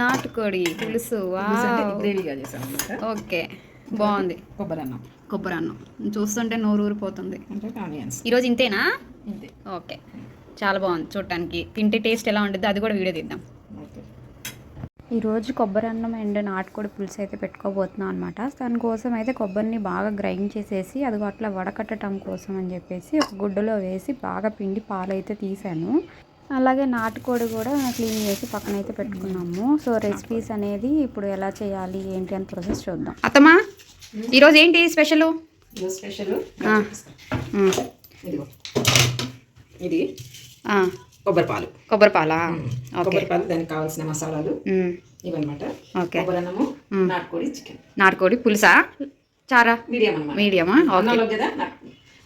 నాటుకోడి పులుసు ఓకే బాగుంది. కొబ్బరి అన్నం కొబ్బరి అన్నం చూస్తుంటే నోరు ఊరిపోతుంది ఈరోజు ఇంతేనా? ఇంతే. ఓకే చాలా బాగుంది చూడటానికి తింటే టేస్ట్ ఎలా ఉంటుంది అది కూడా వీడియో తీద్దాం. ఓకే. ఈరోజు కొబ్బరి అన్నం అండ్ నాటుకోడి పులుసు అయితే పెట్టుకోబోతున్నాం అనమాట దానికోసం అయితే కొబ్బరిని బాగా గ్రైండ్ చేసేసి అది అట్లా వడకట్టడం కోసం అని చెప్పేసి ఒక గుడ్డలో వేసి బాగా పిండి పాలు అయితే తీసాను. అలాగే నాటుకోడి కూడా క్లీన్ చేసి పక్కన అయితే పెట్టుకున్నాము. సో రెసిపీస్ అనేది ఇప్పుడు ఎలా చేయాలి ఏంటి అని ప్రాసెస్ చూద్దాం. అత్తమ్మా ఈరోజు ఏంటి స్పెషల్? స్పెషల్ ఇది కొబ్బరి పాలు. కొబ్బరి పాలా? ఓకే. కొబ్బరి పాలు దానికి కావాల్సిన మసాలాలు ఇవన్నమాట. ఓకే. అన్నము నాటుకోడి చికెన్. నాటుకోడి పులుసా? చారా? మీడియం మీడియమా? ఓకే.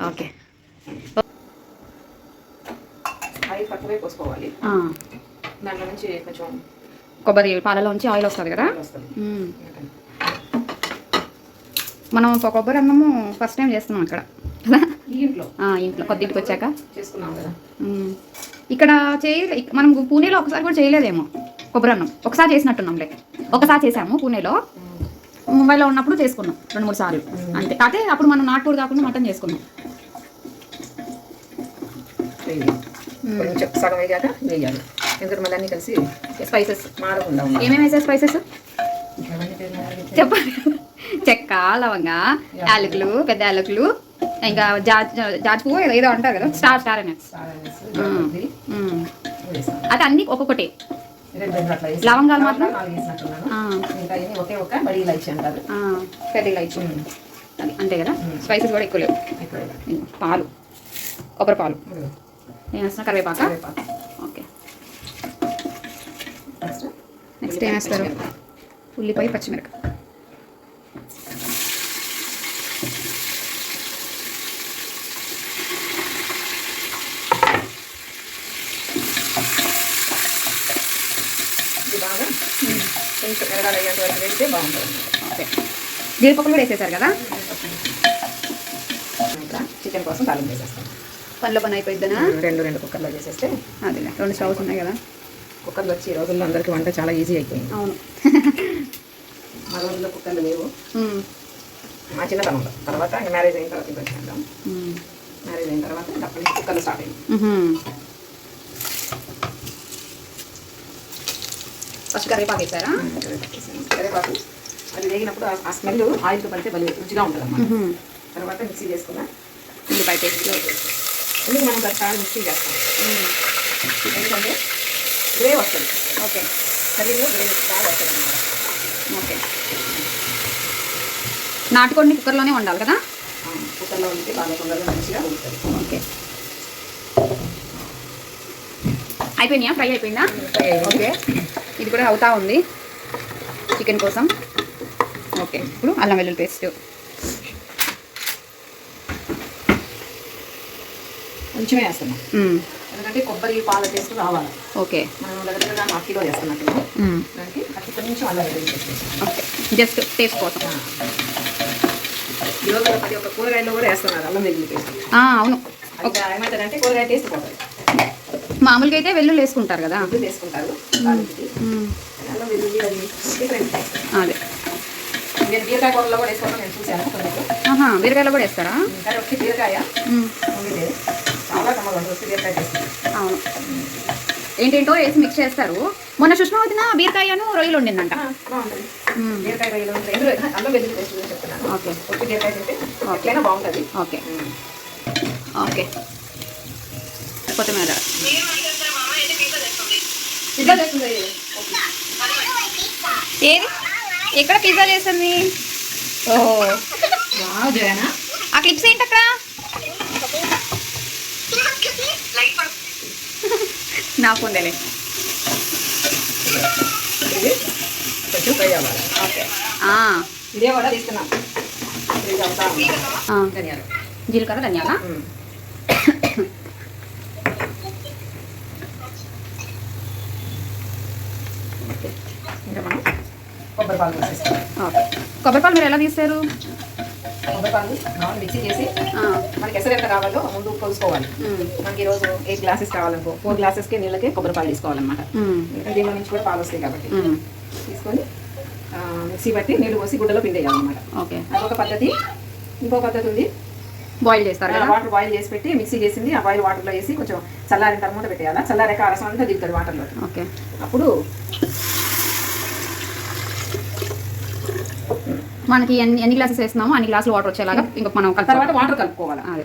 ఓకే. ఆయిల్ పోసుకోవాలి. దాంట్లో నుంచి కొంచెం కొబ్బరి పాలలోంచి ఆయిల్ వస్తుంది కదా. మనం ఒక కొబ్బరి అన్నము ఫస్ట్ టైం చేస్తున్నాం ఇక్కడ కదా? ఇంట్లో. ఇంట్లో. కొద్దింటికి వచ్చాక? చేసుకున్నాం కదా. ఇక్కడ చేయలే మనం పూణేలో ఒకసారి కూడా చేయలేదేమో కొబ్బరి అన్నం. ఒకసారి చేసినట్టున్నాంలే ఒకసారి చేసాము పూణేలో. ముంబైలో ఉన్నప్పుడు చేసుకున్నాం రెండు మూడు సార్లు. అంతే. కాకపోతే అప్పుడు మనం నాటుకోడి కాకుండా మటన్ చేసుకున్నాం. కొంచెం సగం వేగాక వేయాలి. ఎందుకంటే మళ్ళీ అన్నీ కలిసి స్పైసెస్ మాడకుండా ఏమేమి వేసే స్పైసెస్ చెప్పండి. చెక్క లవంగ యాలకులు పెద్ద యాలకులు ఇంకా జాజ్ జాజ్ పువ్వు ఏదో- అంటారు కదా స్టార్ స్టార్ అని. అది అన్ని ఒక్కొక్కటి. లవంగాలు మాత్రం? పెద్ద ఇలాచి. అది అంతే కదా. స్పైసెస్ కూడా ఎక్కువ లేవు. పాలు. కొబ్బరి పాలు. నేను కరివేపాక. ఓకే. నెక్స్ట్ ఏం వేస్తారు? ఉల్లిపాయ పచ్చిమిరపకాయ. ఇది బాగా? కొంచెం ఎరగాలి అయ్యేంత వరకు వేస్తే బాగుంటుంది. ఓకే. జీడిపప్పులు కూడా వేసేసారు కదా? చికెన్ కోసం తాలింపు వేసేస్తాం. పనిలో పని అయిపోయిద్దనా? రెండు రెండు కుక్కర్లో చేసేస్తే అదిలే. రెండు స్టవ్స్ ఉన్నాయి కదా. కుక్కర్లు వచ్చి ఈ రోజుల్లో అందరికీ వంట చాలా ఈజీ అయిపోయింది. అవును. మా రోజుల్లో కుక్కర్లు లేవు. మా చిన్నతనంలో తర్వాత మ్యారేజ్ అయిన తర్వాత వచ్చాం మ్మ్. మ్యారేజ్ అయిన తర్వాత అప్పటి నుంచి కుక్కర్లు స్టార్ట్ అయింది. ఫస్ట్ కరివేపాకు వేసారా? కరివేపాకు అది వేగినప్పుడు ఆ- స్మెల్ ఆయిల్తో పడితే భలే రుచిగా ఉంటుంది అన్నమాట. తర్వాత మిక్సీ చేసుకున్నా ఉల్లిపాయ పేస్ట్. ఎందుకు మనం ఒకసారి మిక్సీ చేస్తాం. ఎందుకంటే గ్రే వస్తుంది. ఓకే. కర్రీలో గ్రే బాగా వస్తుంది అన్నమాట. ఓకే. నాటుకోడిని కుక్కర్లోనే వండాలి కదా? కుక్కర్లో ఉంటే బాగా తొందరగా మంచిగా ఉడుతుంది ఓకే. అయిపోయినాయా? ఫ్రై అయిపోయిందా. ఓకే. ఇది కూడా అవుతా ఉంది. చికెన్ కోసం. ఓకే. ఇప్పుడు అల్లం వెల్లుల్లి పేస్ట్. కొంచెమే వేస్తున్నాం. ఎందుకంటే కొబ్బరి పాల టేస్ట్ రావాలి. ఓకే. మనం దగ్గర దగ్గర హాఫ్ కిలో వేస్తున్నట్టు. దానికి అతి కొంచెం అల్లం ఓకే. జస్ట్ టేస్ట్ కోసం. ఈరోజు ప్రతి ఒక్క కూరగాయల్లో కూడా వేస్తున్నారు అల్లం వెల్లుల్లి పేస్ట్. అవును. అది ఏమవుతుందంటే కూరగాయ టేస్ట్ పోతుంది. మామూలుగా అయితే వెల్లుల్లి వేసుకుంటారు కదా. వేసుకుంటారు. అల్లం వెల్లుల్లి అది డిఫరెంట్ అదే. నేను బీరకాయ కూరలో కూడా వేసుకోవడం నేను చూశాను. ఆహా బీరకాయలో కూడా వేస్తారా? బీరకాయ. అవును. ఏంటేంటో వేసి మిక్స్ చేస్తారు. మొన్న సుష్మా వదిన బీరకాయను రొయ్యలు చెప్తున్నాను. ఓకే. ఓకే. ఓకే. కొత్తిమీర. ఏది? ఎక్కడ పిజ్జా చేస్తుంది? జయనా ఆ క్లిప్స్ ఏంటి అక్కడ నాకు ఉందేలే. ఇది? కొంచెం ఫ్రై అవ్వాలి. ఓకే. ఆ, ఇదే కూడా తీసుకున్నాం ధనియాలు. జీలకర్ర ధనియాల? ఉమ్. ఓకే. ఇంకా మనం కొబ్బరి పాలు పోసేస్తాం ఓకే. కొబ్బరి పాలు మీరు ఎలా తీస్తారు? పాలు మామూలు మిక్సీ చేసి మనకి ఎసరు ఎంత కావాలో ముందు కొలుసుకోవాలి. మనకి ఈరోజు ఎయిట్ గ్లాసెస్ కావాలనుకో ఫోర్ గ్లాసెస్కి నీళ్ళకి కొబ్బరి పాలు తీసుకోవాలన్నమాట. దీనిలో నుంచి కూడా పాలు వస్తాయి కాబట్టి. తీసుకొని మిక్సీ పట్టి నీళ్ళు పోసి గుడ్డలో పిండేయాలన్నమాట. ఓకే. అదొక పద్ధతి. ఇంకో పద్ధతి ఉంది. బాయిల్ చేస్తారు కదా? వాటర్ బాయిల్ చేసి పెట్టి మిక్సీ చేసింది ఆ బాయిల్ వాటర్లో వేసి కొంచెం చల్లారిన తర్వాత పెట్టేయాలి? చల్లారాక ఆ రసం అంతా దిగుతుంది వాటర్లో ఓకే. అప్పుడు మనకి ఎన్ని ఎన్ని గ్లాసెస్ వేస్తున్నామో అన్ని గ్లాసులు వాటర్ వచ్చేలాగా ఇంకా మనం తర్వాత వాటర్ కలుపుకోవాలి? అదే.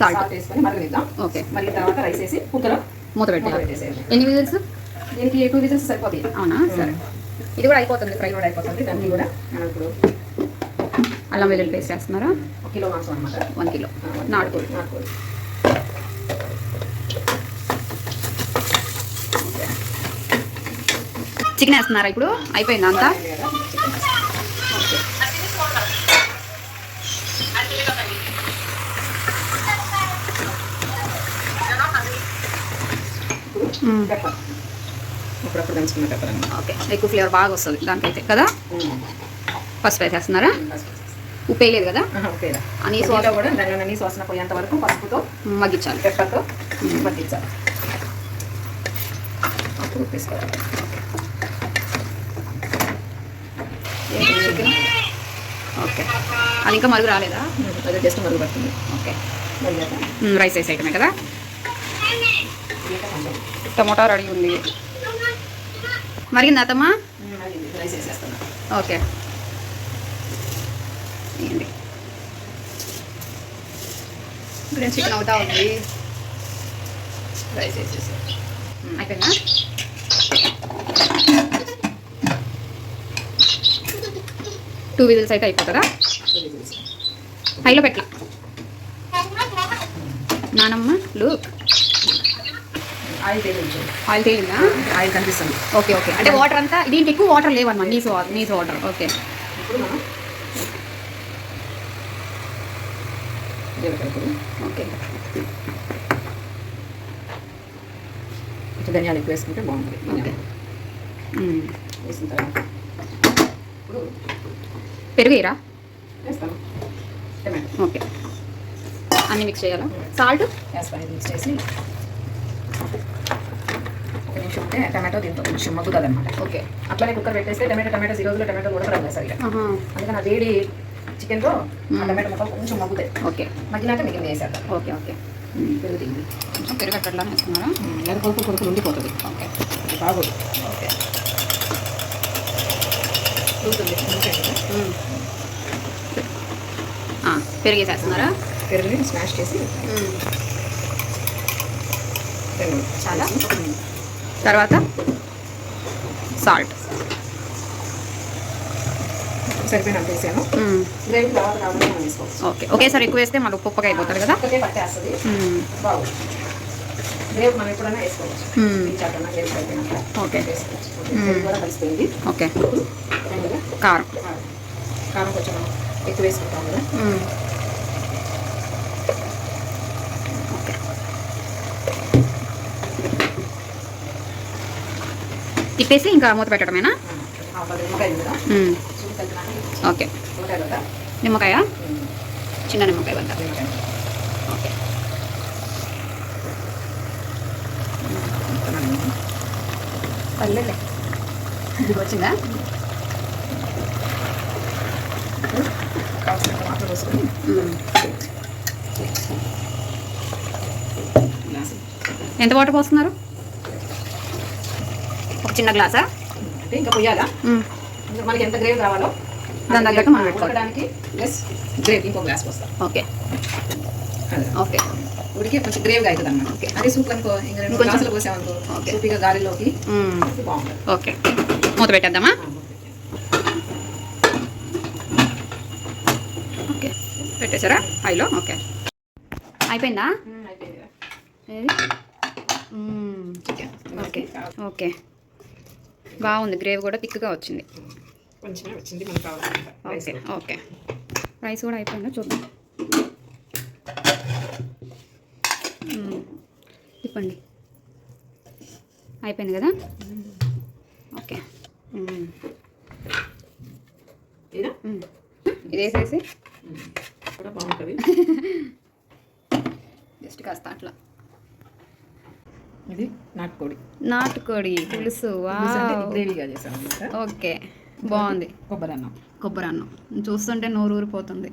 సాల్ట్. వేసుకొని మరగనిద్దాం ఓకే. మరిగిన తర్వాత రైస్ వేసి కుక్కలో మూత పెట్టేసేయాలి. ఎన్ని విజిల్స్? దీనికి టూ విజిల్స్ సరిపోతాయి. అవునా? సరే. ఇది కూడా అయిపోతుంది. ఫ్రై కూడా అయిపోతుంది. దానికి కూడా ఇప్పుడు అల్లం వెల్లుల్లి పేస్ట్ వేస్తున్నారా? కిలో మాంసం అనమాట వన్ కిలో. నాటుకోడి. నాటుకోడి. చికెన్ వేస్తున్నారా ఇప్పుడు? అయిపోయిందా అంతా? అనమాట ఓకే. ఎక్కువ ఫ్లేవర్ బాగా వస్తుంది దానికైతే కదా? పసుపు వేసేస్తున్నారా? ఉప్పు వేయలేదు కదా? అనీస్ నీసులో కూడా దానిలో నీసు వాసన పోయేంత వరకు పసుపుతో మగ్గించాలి. పెప్పర్తో పట్టించాలి అప్పుడు ఉప్పు వేసుకోవాలి ఏంటి చికెన్ ఓకే. అది ఇంకా మరుగు రాలేదా? అది జస్ట్ మరుగు పడుతుంది. ఓకే. రైస్ రైస్ వేసే ఐటమే కదా? టమోటా రెడీ ఉంది. మరిగిందా అత్తమ్మా? రైస్ వేసేస్తాను ఓకే. ఏంటి గ్రీన్ చికెన్ అవుతా ఉంది. రైస్ వేసేసి అయిపోయిందా? టూ విజిల్స్ అయితే అయిపోతుందా? హైలో పెట్టలా. నానమ్మ లుక్ ఆయిల్ ఆయిల్ తేలిందా? ఆయిల్ కనిపిస్తుంది. ఓకే ఓకే అంటే వాటర్ అంతా దీంట్లో ఎక్కువ వాటర్ లేవన్నమాట నీసు వా- నీసు వాటర్ ఓకే ఓకే ధనియాలు ఎక్కువ వేసుకుంటే బాగుంటుంది. ఓకే మ్మ్. వేసిన తర్వాత ఇప్పుడు పెరుగేరా వేస్తాను. Tomato okay. అన్నీ మిక్స్ చేయాలా? సాల్ట్ వేస్తాను మిక్స్ చేసి ఒక నిమిషం ఉంటే టమాటో దీంతో కొంచెం మగ్గుతుంది అనమాట ఓకే. అట్లనే కుక్కర్ పెట్టేస్తే టమాటో టమాటోస్ ఈ రోజులో టమాటో ఉడకరాదు సరిగా. ఆహా. అందుకని ఆ వేడి చికెన్తో టమాటో ముక్కలు కొంచెం మగ్గుతాయి. ఓకే. మగ్గినాక మిగిలిన వేసేద్దాం. Okay okay. పెరుగు దిగింది కొంచెం పెరుగు అట్లా వేస్తున్నారా లేదా కొడుకు కొడుకులు ఉండిపోతుంది ఓకే. బాగోదు. ఓకే. ఆ, పెరుగు స్మాష్ చేసి చాలా. తర్వాత సాల్ట్. సరిపోయినంత వేసాను గ్రేవీ తర్వాత ఓకే. ఒకేసారి ఎక్కువ వేస్తే మళ్ళీ ఉప్పు ఉప్పగా అయిపోతుంది కదా. బాగుంది గ్రేవీ మనం ఎప్పుడైనా వేసుకోవచ్చు. ఈ చాటన్నా గ్రేవీ సరిపోయినాక ఓకే. వేసుకోవచ్చు. పెరుగు కూడా కలిసిపోయింది. ఓకే. కారం. కారం. కొంచెం ఎక్కువ వేసుకుంటాం కదా. ఓకే. తిప్పేసి ఇంకా మూత పెట్టడమేనా? ఓకే. నిమ్మకాయ? చిన్న నిమ్మకాయ వద్ద నిమ్మకాయ ఓకే పల్లెలే. ఇది వచ్చిందా కావాల్సినంత వాటర్ పోసుకొని. ఎంత వాటర్ పోస్తున్నారు? ఒక చిన్న గ్లాసా? అంటే ఇంకా. ఇంకా మనకి ఎంత గ్రేవీ కావాలో దాని తగ్గట్టు మనం పెట్టుకోవాలి. ఉడకడానికి ప్లస్ గ్రేవీ ఇంకో గ్లాస్ పోస్తాం. ఓకే. ఓకే. ఉడికి కొంచెం గ్రేవీగా అవుతుంది అన్నమాట ఓకే. అదే సూప్ అనుకో ఇంకా రెండు. గ్లాసులు పోసామనుకో ఓకే. సూపిగా గాలిలోకి. బాగుంటుంది. ఓకే. మూత పెట్టేద్దామా? ఓకే. పెట్టేశారా? హైలో ఓకే. అయిపోయిందా? ఓకే. ఓకే. బాగుంది. గ్రేవీ కూడా థిక్గా వచ్చింది. ఓకే. ఓకే. రైస్ కూడా అయిపోయిందా? చూద్దాం. చెప్పండి అయిపోయింది కదా? ఓకే. ఇది వేసేసి. జస్ట్ కాస్త అట్లా. ఇది నాటుకోడి. నాటుకోడి పులుసు. ఓకే. బాగుంది. కొబ్బరి అన్నం. కొబ్బరి అన్నం. చూస్తుంటే నోరు ఊరిపోతుంది